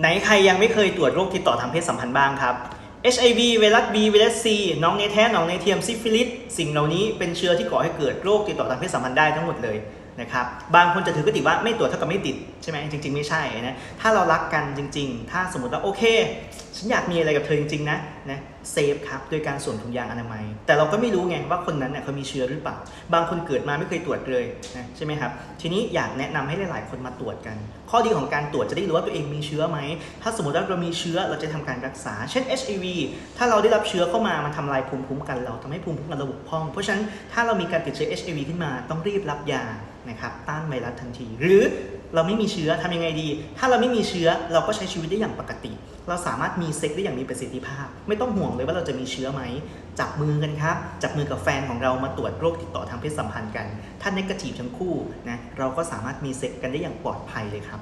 ไหนใครยังไม่เคยตรวจโรคติดต่อทางเพศสัมพันธ์บ้างครับ HIV ไวรัส B ไวรัส C น้องในแท้น้องในเทียมซิฟิลิสสิ่งเหล่านี้เป็นเชื้อที่ก่อให้เกิดโรคติดต่อทางเพศสัมพันธ์ได้ทั้งหมดเลยนะครับบางคนจะถือกติว่าไม่ตรวจเท่ากับไม่ติดใช่ไหมจริง ๆ ไม่ใช่นะถ้าเรารักกันจริง ๆ ถ้าสมมติว่าโอเค ฉันอยากมีอะไรกับเธอจริงๆนะนะ เซฟครับโดยการสวมถุงยางอนามัย แต่เราก็ไม่รู้ไงว่าคนนั้นเนี่ยเขามีเชื้อหรือเปล่า บางคนเกิดมาไม่เคยตรวจเลยนะใช่ไหมครับ ทีนี้อยากแนะนำให้หลาย ๆ คนมาตรวจกัน ข้อดีของการตรวจจะได้รู้ว่าตัวเองมีเชื้อไหม ถ้าสมมติว่าเรามีเชื้อเราจะทำการรักษา เช่น HIV ถ้าเราได้รับเชื้อเข้ามามันทำลายภูมิคุ้มกันเราทำให้ภูมิคุ้มกันเราบกพร่อง เพราะฉะนั้นถ้าเรามีการติดเชื้อ HIV ขึ้นมาต้องรีบรับยานะครับต้านไวรัสทันที หรือเราไม่มีเชื้อทำยังไงดี ถ้าเราไม่มีเชื้อเราก็ใช้ชีวิตได้อย่างปกติ เราสามารถมีเซ็กได้อย่างมีประสิทธิภาพ ไม่ต้องห่วงเลยว่าเราจะมีเชื้อไหม จับมือกันครับ จับมือกับแฟนของเรามาตรวจโรคติดต่อทางเพศสัมพันธ์กัน ถ้าเนกาทีฟทั้งคู่นะ เราก็สามารถมีเซ็กกันได้อย่างปลอดภัยเลยครับ